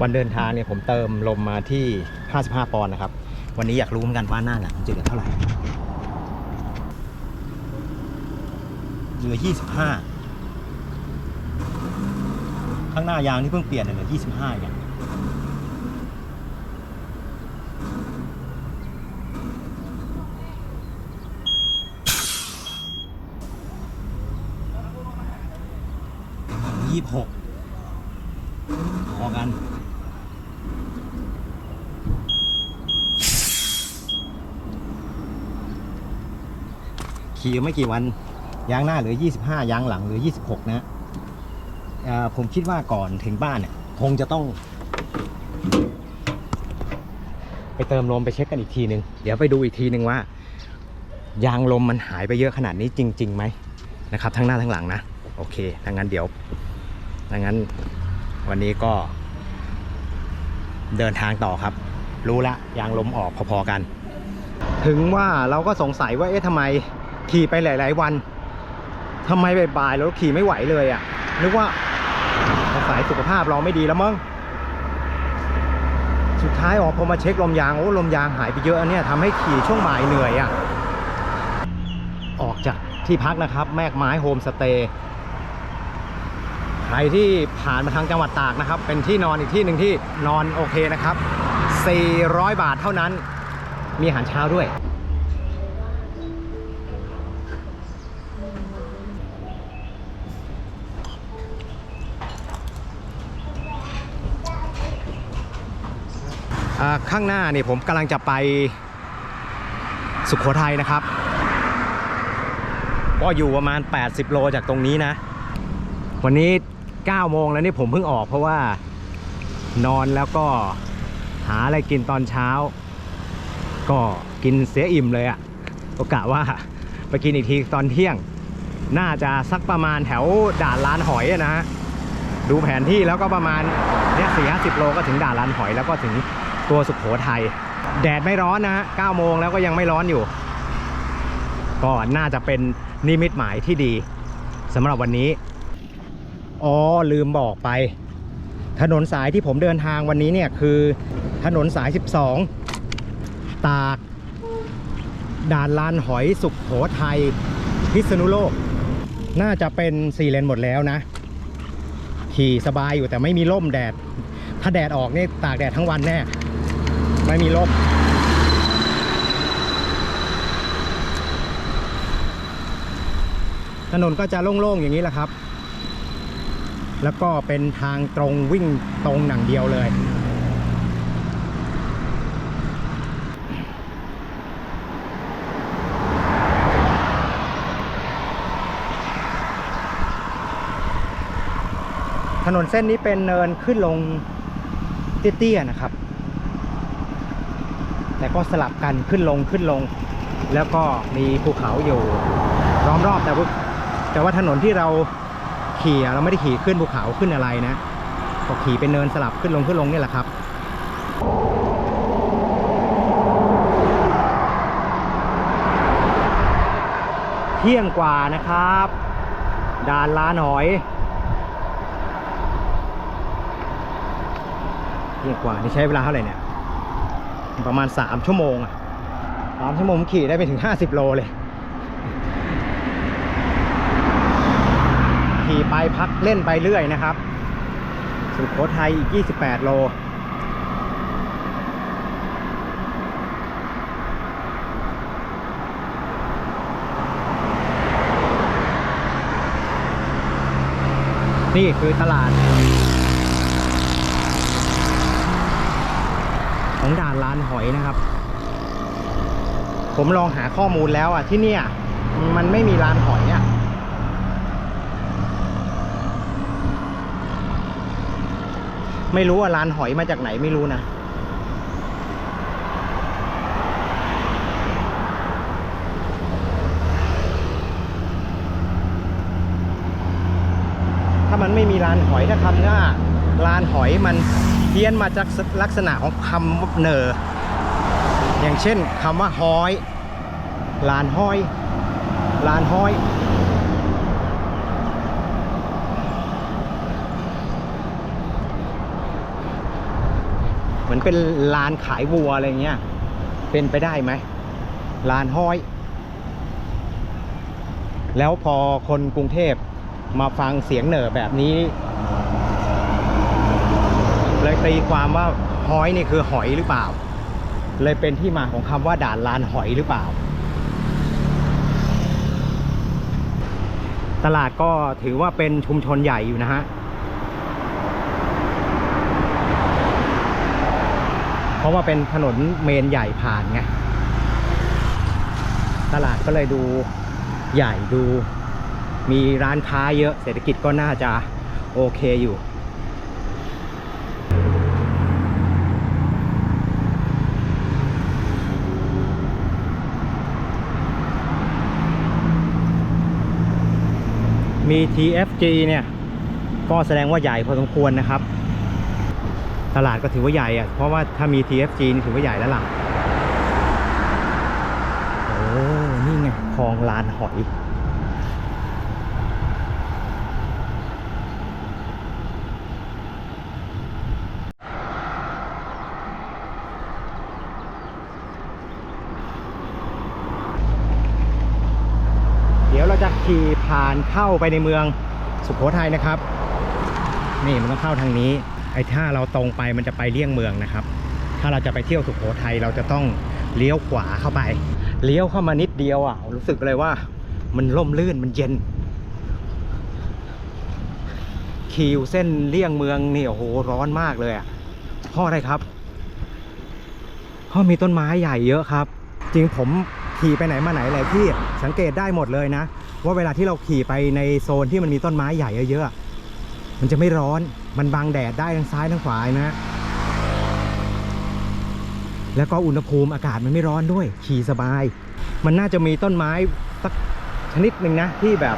วันเดินทางเนี่ยผมเติมลมมาที่ 55 ปอนด์นะครับ วันนี้อยากรู้เหมือนกันว่าหน้าหลังจะเหลือเท่าไหร่เหลือ 25 ข้างหน้ายางที่เพิ่งเปลี่ยนเนี่ยเหลือ 25อย่างยี่สิบหกพอกัน ขี่ไม่กี่วันยางหน้าเหลือ 25 ยางหลังเหลือ 26 นะผมคิดว่าก่อนถึงบ้านเนี่ยคงจะต้อง ไปเติมลมไปเช็คกันอีกทีนึงเดี๋ยวไปดูอีกทีนึงว่า ยางลมมันหายไปเยอะขนาดนี้จริงๆไหมนะครับ ทั้งหน้าทั้งหลังนะ โอเคถ้างั้นเดี๋ยวถ้างั้นวันนี้ก็ เดินทางต่อครับ รู้ละยางลมออกพอๆกัน ถึงว่าเราก็สงสัยว่าเอ๊ะทำไม ขี่ไปหลาย ๆ วันทำไมบ่ายๆแล้วขี่ไม่ไหวเลยอะ่ะนึกว่าสงสัยสุขภาพเราไม่ดีแล้วมั้งสุดท้ายออกพอมาเช็คลมยางโอ้ลมยางหายไปเยอะอันเนี่ยทำให้ขี่ช่วงบ่ายเหนื่อยอะ่ะออกจากที่พักนะครับ แมกไม้โฮมสเตย์ใครที่ผ่านมาทางจังหวัดตากนะครับ เป็นที่นอนอีกที่หนึ่งที่นอนโอเคนะครับ 400 บาทเท่านั้น มีอาหารเช้าด้วย ข้างหน้านี่ผมกำลังจะไปสุขโขทัยนะครับ ก็อยู่ประมาณ 80 โลจากตรงนี้นะ วันนี้ 9 โมงแล้วนี่ผมเพิ่งออกเพราะว่านอนแล้วก็หาอะไรกินตอนเช้า ก็กินเสียอิ่มเลยอะ่ะก็กะว่าไปกินอีกทีตอนเที่ยง น่าจะสักประมาณแถวด่านลานหอยนะฮะดูแผนที่แล้วก็ประมาณเนี่ยสี่ห้าสิบโลก็ถึงด่านลานหอยแล้วก็ถึง ตัวสุขโขทัยแดดไม่ร้อนนะฮะเก้าโมงแล้วก็ยังไม่ร้อนอยู่ ก็น่าจะเป็นนิมิตหมายที่ดีสำหรับวันนี้ อ๋อ ลืมบอกไป ถนนสายที่ผมเดินทางวันนี้เนี่ยคือถนนสาย 12 ตากด่านลานหอยสุขโขทัยพิษณุโลก น่าจะเป็นสี่เลนหมดแล้วนะ ขี่สบายอยู่แต่ไม่มีร่มแดด ถ้าแดดออกนี่ตากแดดทั้งวันแน่ ไม่มีร่มถนนก็จะโล่งๆอย่างนี้แหละครับ แล้วก็เป็นทางตรงวิ่งตรงหนังเดียวเลย ถนนเส้นนี้เป็นเนินขึ้นลงเตี้ยๆนะครับ แต่ก็สลับกันขึ้นลงขึ้นลง แล้วก็มีภูเขาอยู่ล้อมรอบแต่ว่าแต่ว่าถนนที่เราขี่เราไม่ได้ขี่ขึ้นภูเขาขึ้นอะไรนะก็ขี่เป็นเนินสลับขึ้นลงขึ้นลงนี่แหละครับเที่ยงกว่านะครับด่านล้านหอยเที่ยงกว่านี่ใช้เวลาเท่าไหร่เนี่ย ประมาณ 3 ชั่วโมงอะสามชั่วโมงขี่ได้ไปถึง 50 โลเลย ขี่ไปพักเล่นไปเรื่อยนะครับ สุโขทัยอีก 28 โลนี่คือตลาด ของด่านลานหอยนะครับ ผมลองหาข้อมูลแล้วอะที่เนี่ย มันไม่มีลานหอยอะไม่รู้ว่าลานหอยมาจากไหนไม่รู้นะถ้ามันไม่มีลานหอยถ้าคำว่าลานหอยมัน เพี้ยนมาจากลักษณะของคำเนออย่างเช่นคำว่าห้อยลานห้อยลานห้อยนมือนเป็นลานขายวัวอะไรเงี้ยเป็นไปได้ไหมลานห้อย แล้วพอคนกรุงเทพมาฟังเสียงเหน่อแบบนี้ เลยตีความว่าห้อยนี่คือหอยหรือเปล่า เลยเป็นที่มาของคำว่าด่านลานหอยหรือเปล่า ตลาดก็ถือว่าเป็นชุมชนใหญ่อยู่นะฮะเพราะว่าเป็นถนนเมนใหญ่ผ่านไงตลาดก็เลยดูใหญ่ดู มีร้านค้าเยอะเศรษฐกิจก็น่าจะโอเคอยู่ มี TFG เนี่ยก็แสดงว่าใหญ่พอสมควรนะครับ ตลาดก็ถือว่าใหญ่อะเพราะว่าถ้ามี TFG นี่ถือว่าใหญ่แล้วล่ะโอ้นี่ไงคลองลานหอย เดี๋ยวเรา จะขี่ผ่านเข้าไปในเมืองสุโขทัยนะครับ นี่มันต้องเข้าทางนี้ ไอ้ถ้าเราตรงไปมันจะไปเลี่ยงเมืองนะครับ ถ้าเราจะไปเที่ยวสุโขทัยเราจะต้องเลี้ยวขวาเข้าไป เลี้ยวเข้ามานิดเดียวอะ รู้สึกเลยว่ามันร่มลื่นมันเย็นขี่เส้นเลี่ยงเมืองนี่โอ้โหร้อนมากเลยอะเพราะอะไรครับเพราะมีต้นไม้ใหญ่เยอะครับ จริงผมขี่ไปไหนมาไหนหลายที่สังเกตได้หมดเลยนะ ว่าเวลาที่เราขี่ไปในโซนที่มันมีต้นไม้ใหญ่เยอะๆมันจะไม่ร้อนมันบังแดดได้ทั้งซ้ายทั้งขวานะ แล้วก็อุณหภูมิอากาศมันไม่ร้อนด้วย ขี่สบาย มันน่าจะมีต้นไม้สักชนิดหนึ่งนะที่แบบ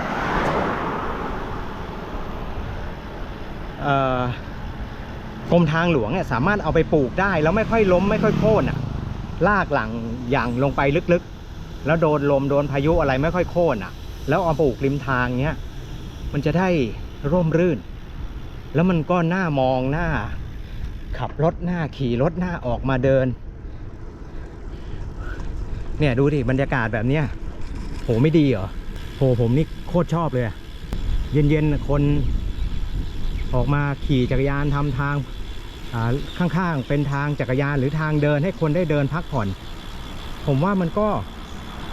กรมทางหลวงเนี่ยสามารถเอาไปปลูกได้ แล้วไม่ค่อยล้มไม่ค่อยโค่นอะลากหลังอย่างลงไปลึกๆ แล้วโดนลมโดนพายุอะไรไม่ค่อยโค่นอะ แล้วเอาปลูกริมทางเนี้ยมันจะได้ร่มรื่น แล้วมันก็หน่ามองหน้า ขับรถหน้าขี่รถหน้าออกมาเดิน เนี่ยดูดิบรรยากาศแบบเนี้ยโหไม่ดีเหรอโหผมนี่โคตรชอบเลย เย็นๆคนออกมาขี่จักรยานทำทางข้างๆ เป็นทางจักรยานหรือทางเดินให้คนได้เดินพักผ่อน ผมว่ามันก็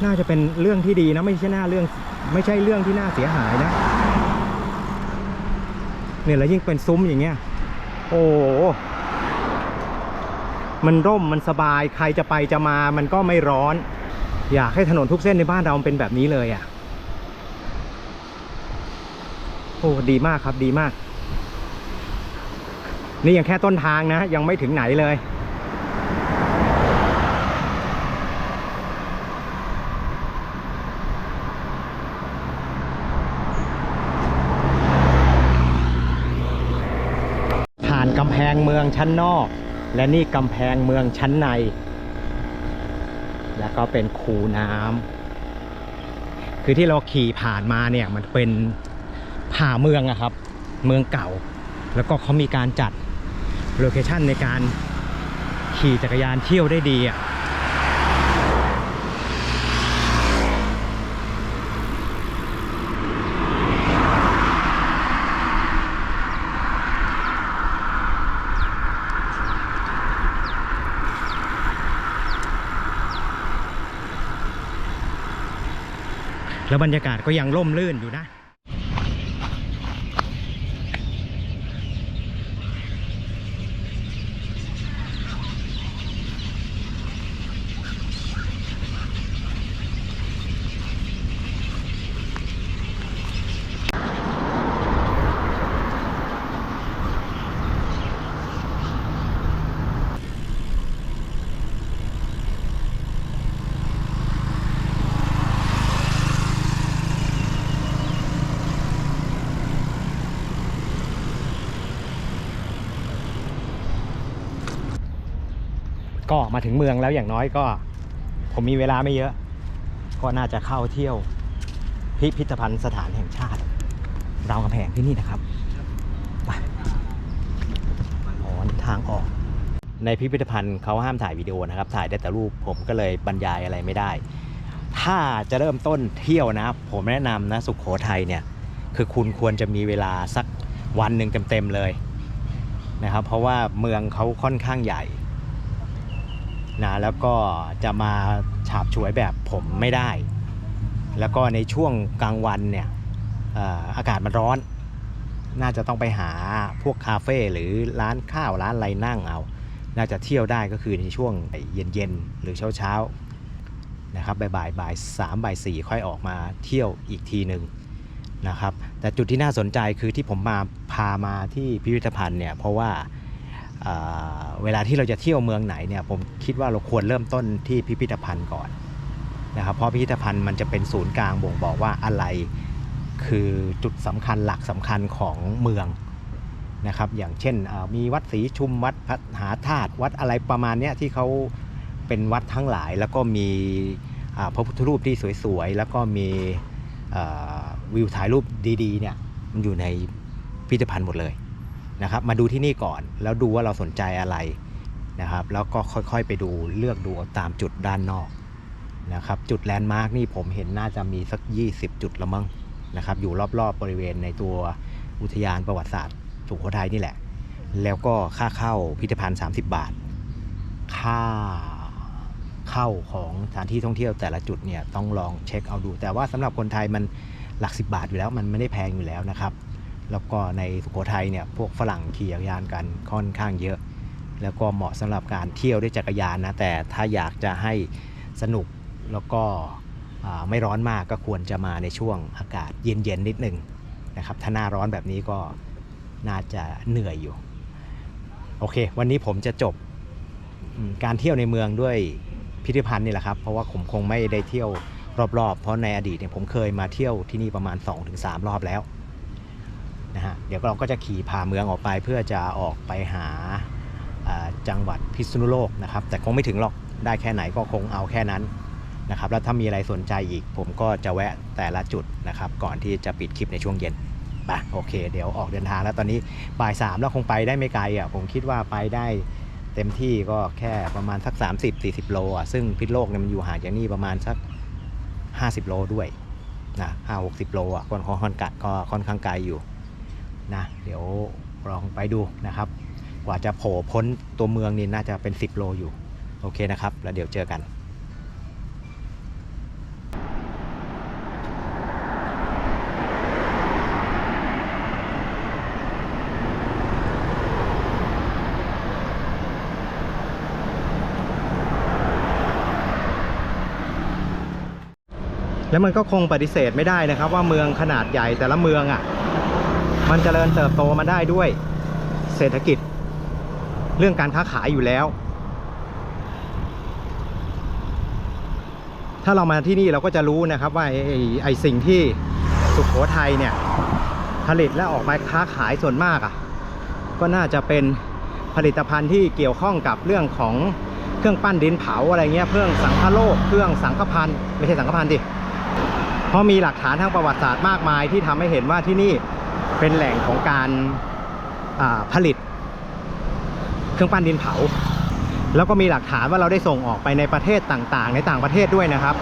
น่าจะเป็นเรื่องที่ดีนะไม่ใช่หน้าเรื่องไม่ใช่เรื่องที่น่าเสียหายนะเนี่ยแล้วยิ่งเป็นซุ้มอย่างเงี้ย โอ้โหมันร่มมันสบายใครจะไปจะมามันก็ไม่ร้อน อยากให้ถนนทุกเส้นในบ้านเราเป็นแบบนี้เลยอะ่ะโอ้ดีมากครับดีมาก นี่ยังแค่ต้นทางนะ ยังไม่ถึงไหนเลยานกำแพงเมืองชั้นนอก และนี่กำแพงเมืองชั้นใน แล้วก็เป็นคูน้ำคือที่เราขี่ผ่านมาเนี่ยมันเป็นผ่าเมืองอะครับ เมืองเก่า แล้วก็เขามีการจัดโลเคชั่นในการขี่จักรยานเที่ยวได้ดีอะ บรรยากาศก็ยังร่มรื่นอยู่นะ ก็มาถึงเมืองแล้วอย่างน้อยก็ ผมมีเวลาไม่เยอะ ก็น่าจะเข้าเที่ยว พิพิธภัณฑ์สถานแห่งชาติรามคำแหงที่นี่นะครับไปอ๋อทางออก ในพิพิธภัณฑ์เขาห้ามถ่ายวิดีโอนะครับ ถ่ายได้แต่รูปผมก็เลยบรรยายอะไรไม่ได้ ถ้าจะเริ่มต้นเที่ยวนะ ผมแนะนำนะสุขโขทัยเนี่ย คือคุณควรจะมีเวลาสักวันหนึ่งเต็มๆเลยนะครับ เพราะว่าเมืองเขาค่อนข้างใหญ่ นะแล้วก็จะมาฉาบฉวยแบบผมไม่ได้ แล้วก็ในช่วงกลางวันเนี่ยเอ่ออากาศมันร้อน น่าจะต้องไปหาพวกคาเฟ่หรือร้านข้าวร้านอะไรนั่งเอา น่าจะเที่ยวได้ก็คือในช่วงเย็นๆหรือเช้าๆนะครับบ่ายๆบ่ายสามบ่ายสี่ค่อยออกมาเที่ยวอีกทีหนึ่งนะครับแต่จุดที่น่าสนใจคือที่ผมมาพามาที่พิพิธภัณฑ์เนี่ยเพราะว่า เวลาที่เราจะเที่ยวเมืองไหนเนี่ยผมคิดว่าเราควรเริ่มต้นที่พิพิธภัณฑ์ก่อนนะครับเพราะพิพิธภัณฑ์มันจะเป็นศูนย์กลางบ่งบอกว่าอะไรคือจุดสำคัญหลักสำคัญของเมืองนะครับอย่างเช่นมีวัดศรีชุมวัดพระหาธาตุวัดอะไรประมาณเนี้ยที่เขาเป็นวัดทั้งหลาย แล้วก็มีพระพุทธรูปที่สวยๆ แล้วก็มีวิวถ่ายรูปดีๆเนี่ยมันอยู่ในพิพิธภัณฑ์หมดเลย นะครับ มาดูที่นี่ก่อน แล้วดูว่าเราสนใจอะไรนะครับ แล้วก็ค่อยๆไปดูเลือกดูตามจุดด้านนอกนะครับ จุดแลนด์มาร์กนี่ผมเห็นน่าจะมีสัก 20 จุดละมั้งนะครับ อยู่รอบๆบบริเวณในตัวอุทยานประวัติศาสตร์สุโขทัยนี่แหละ แล้วก็ค่าเข้าพิพิธภัณฑ์ 30 บาท ค่าเข้าของสถานที่ท่องเที่ยวแต่ละจุดเนี่ยต้องลองเช็คเอาดู แต่ว่าสำหรับคนไทยมันหลัก 10 บาทอยู่แล้ว มันไม่ได้แพงอยู่แล้วนะครับ แล้วก็ในสุโขทัยเนี่ยพวกฝรั่งขี่จักรยานกันค่อนข้างเยอะ แล้วก็เหมาะสำหรับการเที่ยวด้วยจักรยานนะแต่ถ้าอยากจะให้สนุกแล้วก็ไม่ร้อนมากก็ควรจะมาในช่วงอากาศเย็นๆนิดนึงนะครับถ้าหน้าร้อนแบบนี้ก็น่าจะเหนื่อยอยู่ โอเค วันนี้ผมจะจบการเที่ยวในเมืองด้วยพิพิธภัณฑ์นี่แหละครับ เพราะว่าผมคงไม่ได้เที่ยวรอบๆ เพราะในอดีตเนี่ยผมเคยมาเที่ยวที่นี่ประมาณ 2-3 รอบแล้ว นะฮะเดี๋ยวเราก็จะขี่พาเมืองออกไปเพื่อจะออกไปหาจังหวัดพิษณุโลกนะครับแต่คงไม่ถึงหรอกได้แค่ไหนก็คงเอาแค่นั้นนะครับแล้วถ้ามีอะไรสนใจอีก ผมก็จะแวะแต่ละจุดนะครับก่อนที่จะปิดคลิปในช่วงเย็นไปโอเค เดี๋ยวออกเดินทางแล้วตอนนี้บ่ายสามแล้วคงไปได้ไม่ไกลอะผมคิดว่าไปได้เต็มที่ก็แค่ประมาณสัก 30-40 โลอะซึ่งพิษโลกเนี่ยมันอยู่ห่างจากนี่ประมาณสัก 50 โลด้วยนะห้าหกสิบโลอะค่อนข้างกัดก็ค่อนข้างไกลอยู่ นะเดี๋ยวลองไปดูนะครับ กว่าจะโผล่พ้นตัวเมืองนี่น่าจะเป็น 10 โลอยู่ โอเคนะครับ แล้วเดี๋ยวเจอกันแล้วมันก็คงปฏิเสธไม่ได้นะครับ ว่าเมืองขนาดใหญ่แต่ละเมืองอะ่ะ มันจเจริญเติบโตมาได้ด้วยเศรษฐกิจ เรื่องการค้าขายอยู่แล้ว ถ้าเรามาที่นี่เราก็จะรู้นะครับว่าไอ้ไอ้สิ่งที่สุขโขทัยเนี่ยผลิตและออกมาค้าขายส่วนมากอะ ก็น่าจะเป็นผลิตภัณฑ์ที่เกี่ยวข้องกับเรื่องของเครื่องปั้นดินเผาอะไรเงี้ยเครื่องสังคโลกเครื่องสังฆพันธ์ไม่ใช่สังฆพันธ์ดิเพราะมีหลักฐานทางประวัติศาสตร์มากมายที่ทำให้เห็นว่าที่นี่ เป็นแหล่งของการผลิต เครื่องปั้นดินเผา แล้วก็มีหลักฐานว่าเราได้ส่งออกไปในประเทศต่างๆ ในต่างประเทศด้วยนะครับ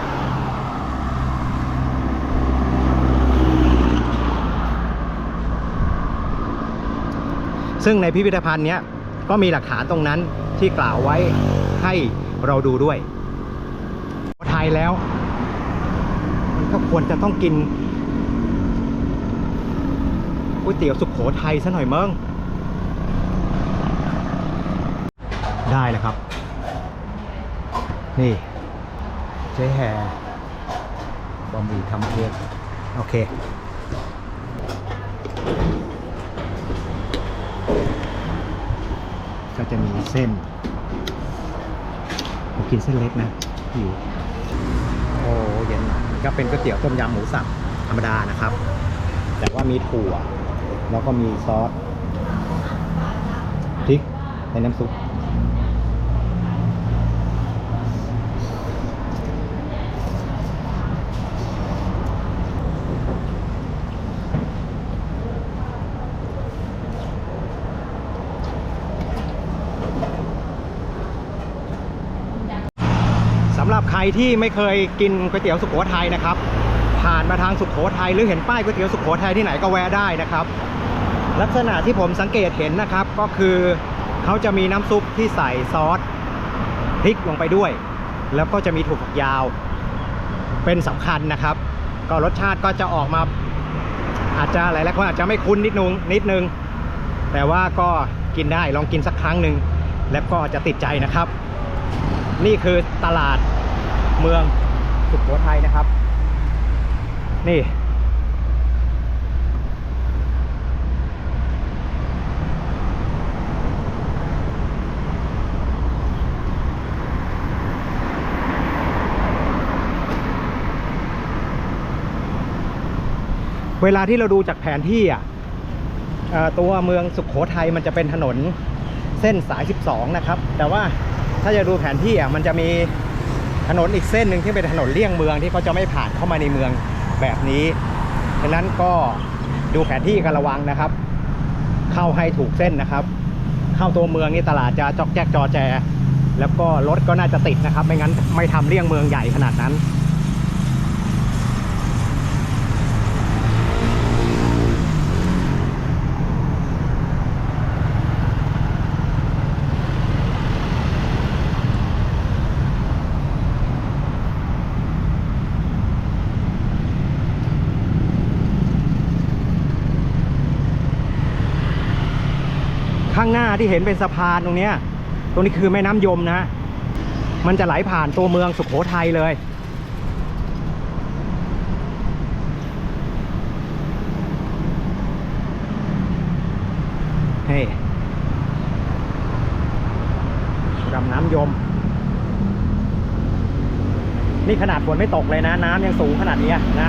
ซึ่งในพิพิธภัณฑ์นี้ก็มีหลักฐานตรงนั้นที่กล่าวไว้ให้เราดูด้วยไทยแล้ว มันก็ควรจะต้องกิน วยเตี๋ยวสุขโขทัยซะหน่อยเมิงได้เลยครับ นี่เจ๊แฮบะหมี่ทำเค้กโอเค ก็จะมีเส้น ผมกินเส้นเล็กนะหิวโอ้เย็นหน่อยก็เป็นก๋วยเตี๋ยวต้มยำหมูสับธรรมดานะครับ แต่ว่ามีถั่ว แล้วก็มีซอสพริกในน้ำซุปสำหรับใครที่ไม่เคยกินก๋วยเตี๋ยวสุโขทัยนะครับ ผ่านมาทางสุโขทัยหรือเห็นป้ายก๋วยเตี๋ยวสุโขทัยที่ไหนก็แวะได้นะครับ ลักษณะที่ผมสังเกตเห็นนะครับ ก็คือเขาจะมีน้ำซุปที่ใส่ซอสพริกลงไปด้วย แล้วก็จะมีถั่วฝักยาว เป็นสำคัญนะครับ ก็รสชาติก็จะออกมาอาจจะหลายๆคนอาจจะไม่คุ้นนิดนึงนิดนึง แต่ว่าก็กินได้ลองกินสักครั้งหนึ่งแล้วก็จะติดใจนะครับ นี่คือตลาดเมืองสุโขทัยนะครับ นี่ เวลาที่เราดูจากแผนที่อะเอ่อตัวเมืองสุขโขทัยมันจะเป็นถนนเส้นสาย 12 นะครับ แต่ว่าถ้าจะดูแผนที่อะมันจะมีถนนอีกเส้นหนึ่งที่เป็นถนนเลี่ยงเมืองที่เขาจะไม่ผ่านเข้ามาในเมืองแบบนี้ดังนั้นก็ดูแผนที่กันระวังนะครับ เข้าให้ถูกเส้นนะครับ เข้าตัวเมืองนี่ตลาดจะจอกแจ๊กจอแจ แล้วก็รถก็น่าจะติดนะครับ ไม่งั้นไม่ทำเลี่ยงเมืองใหญ่ขนาดนั้น ที่เห็นเป็นสะพานตรงนี้ตรงนี้คือแม่น้ำยมนะ มันจะไหลผ่านตัวเมืองสุขโขทัยเลย เฮ้ยลำน้ำยม นี่ขนาดฝนไม่ตกเลยนะ น้ำยังสูงขนาดนี้นะ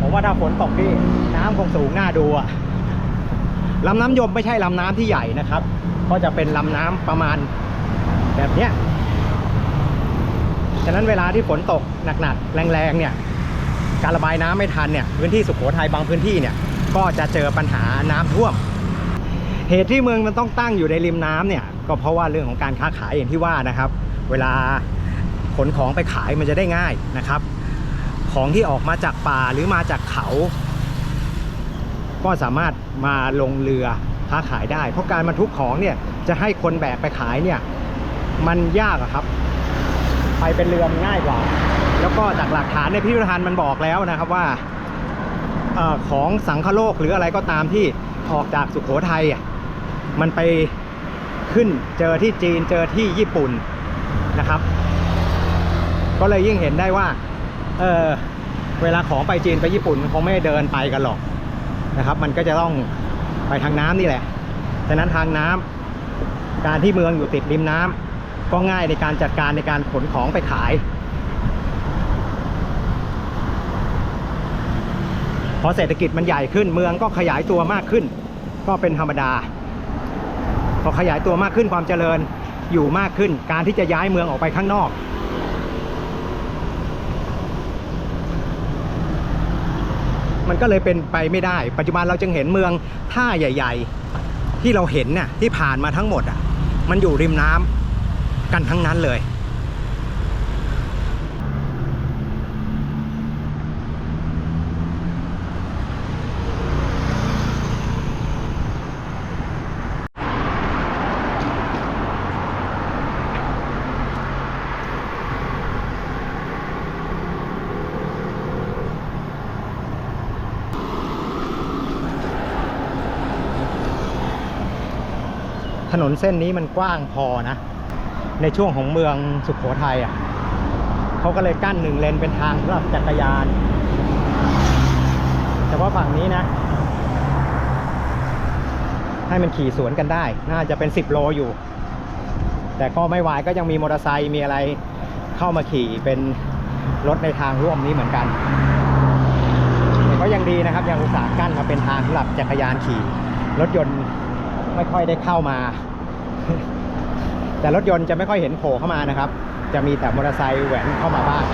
ผมว่าถ้าฝนตกนี่น้ำคงสูงน่าดูอะ ลำน้ำยมไม่ใช่ลำน้ำที่ใหญ่นะครับ ก็จะเป็นลำน้ำประมาณแบบเนี้ยฉะนั้นเวลาที่ฝนตกหนักๆแรงๆเนี่ยการระบายน้ำไม่ทันเนี่ยพื้นที่สุโขทัยบางพื้นที่เนี่ยก็จะเจอปัญหาน้ำท่วม เหตุที่เมืองมันต้องตั้งอยู่ในริมน้ำเนี่ยก็เพราะว่าเรื่องของการค้าขายอย่างที่ว่านะครับ เวลาขนของไปขายมันจะได้ง่ายนะครับ ของที่ออกมาจากป่าหรือมาจากเขา ก็สามารถมาลงเรือค้าขายได้ เพราะการบรรทุกของเนี่ยจะให้คนแบกไปขายเนี่ยมันยากอะครับ ไปเป็นเรือมันง่ายกว่า แล้วก็จากหลักฐานในพิพิธภัณฑ์มันบอกแล้วนะครับว่าออของสังคโลกหรืออะไรก็ตามที่ออกจากสุโขทัยมันไปขึ้นเจอที่จีนเจอที่ญี่ปุ่นนะครับ ก็เลยยิ่งเห็นได้ว่าเออเวลาของไปจีนไปญี่ปุ่นคงไม่เดินไปกันหรอก นะครับ มันก็จะต้องไปทางน้ำนี่แหละฉะนั้นทางน้ำการที่เมืองอยู่ติดริมน้ำก็ง่ายในการจัดการในการขนของไปขาย พอเศรษฐกิจมันใหญ่ขึ้นเมืองก็ขยายตัวมากขึ้น ก็เป็นธรรมดา พอขยายตัวมากขึ้นความเจริญอยู่มากขึ้น การที่จะย้ายเมืองออกไปข้างนอก มันก็เลยเป็นไปไม่ได้ ปัจจุบันเราจึงเห็นเมืองท่าใหญ่ ๆ ที่เราเห็นน่ะที่ผ่านมาทั้งหมดอะมันอยู่ริมน้ำกันทั้งนั้นเลย ถ นนเส้นนี้มันกว้างพอนะ ในช่วงของเมืองสุขโขทัยอะเขาก็เลยกั้นหนึ่งเลนเป็นทางสำหรับจักรยานเฉพาะฝั่งนี้นะ ให้มันขี่สวนกันได้ น่าจะเป็น 10 โลอยู่ แต่ก็ไม่วายก็ยังมีมอเตอร์ไซค์มีอะไรเข้ามาขี่เป็นรถในทางร่วมนี้เหมือนกันแต่ก็ยังดีนะครับยังอุตส่าห์กั้นมาเป็นทางสำหรับจักรยานขี่ รถยนต์ไม่ค่อยได้เข้ามา แต่รถยนต์จะไม่ค่อยเห็นโผล่เข้ามานะครับ จะมีแต่มอเตอร์ไซค์แหวนเข้ามาบ้าง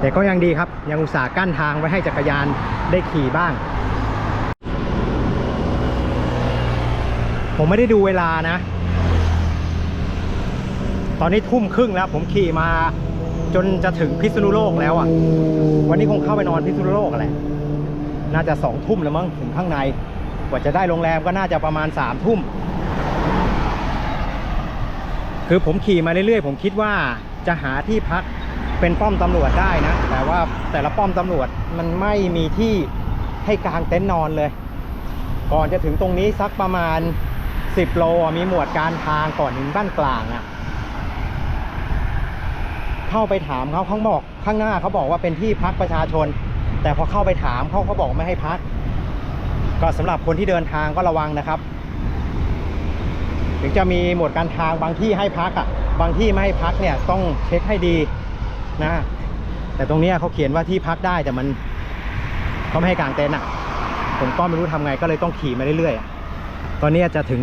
แต่ก็ยังดีครับ ยังอุตส่าห์กั้นทางไว้ให้จักรยานได้ขี่บ้าง ผมไม่ได้ดูเวลานะ ตอนนี้ทุ่มครึ่งแล้ว ผมขี่มาจนจะถึงพิษณุโลกแล้วอะ วันนี้คงเข้าไปนอนพิษณุโลกแหละ น่าจะสองทุ่มแล้วมั้งถึงข้างใน กว่าจะได้โรงแรมก็น่าจะประมาณสามทุ่ม คือผมขี่มาเรื่อยๆ ผมคิดว่าจะหาที่พักเป็นป้อมตำรวจได้นะ แต่ว่าแต่ละป้อมตำรวจมันไม่มีที่ให้กางเต็นท์นอนเลย ก่อนจะถึงตรงนี้สักประมาณ 10 โลมีหมวดการทางก่อนถึงบ้านกลางอะเข้าไปถามเขาเขาบอกข้างหน้าเขาบอกว่าเป็นที่พักประชาชน แต่พอเข้าไปถามเขาเขาบอกไม่ให้พัก ก็สำหรับคนที่เดินทางก็ระวังนะครับ ถึงจะมีหมวดการทางบางที่ให้พักอะ บางที่ไม่ให้พักเนี่ยต้องเช็คให้ดีนะ แต่ตรงนี้เขาเขียนว่าที่พักได้แต่มันเขาไม่ให้กางเต็นท์อะ ผมก็ไม่รู้ทำไงก็เลยต้องขี่มาเรื่อยๆ ตอนนี้จะถึง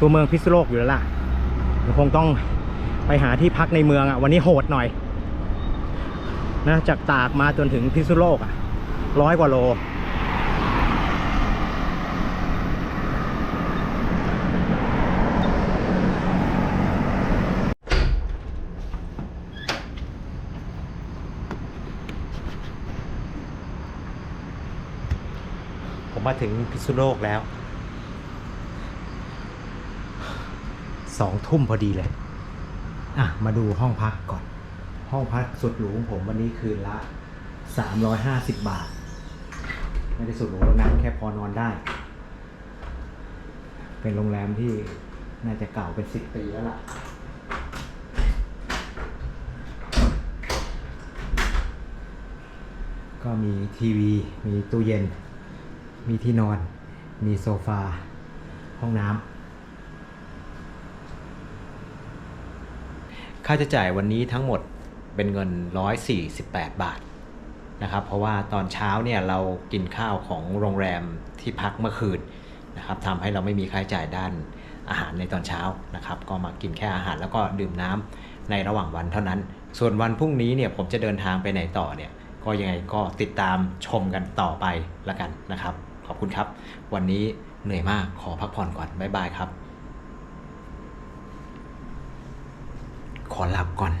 ตัวเมืองพิษณุโลกอยู่แล้วล่ะคงต้องไปหาที่พักในเมืองอะวันนี้โหดหน่อย นะจากตากมาจนถึงพิษณุโลกอะร้อยกว่าโล ผมมาถึงพิษณุโลกแล้วสองทุ่มพอดีเลย อะ มาดูห้องพักก่อน ห้องพักสุดหรูของผมวันนี้คืนละ 350 บาท ไม่ได้สุดหรูแล้วนะแค่พอนอนได้ เป็นโรงแรมที่น่าจะเก่าเป็นสิบปีแล้วล่ะก็มีทีวี มีตู้เย็น มีที่นอน มีโซฟา ห้องน้ำ ค่าใช้จ่ายวันนี้ทั้งหมด เป็นเงิน 148 บาทนะครับ เพราะว่าตอนเช้าเนี่ยเรากินข้าวของโรงแรมที่พักเมื่อคืนนะครับทำให้เราไม่มีค่าใช้จ่ายด้านอาหารในตอนเช้านะครับ ก็มากินแค่อาหารแล้วก็ดื่มน้ำในระหว่างวันเท่านั้น ส่วนวันพรุ่งนี้เนี่ยผมจะเดินทางไปไหนต่อเนี่ย ก็ยังไงก็ติดตามชมกันต่อไปละกันนะครับ ขอบคุณครับ วันนี้เหนื่อยมากขอพักผ่อนก่อนบ๊ายบายครับ ขอหลับก่อน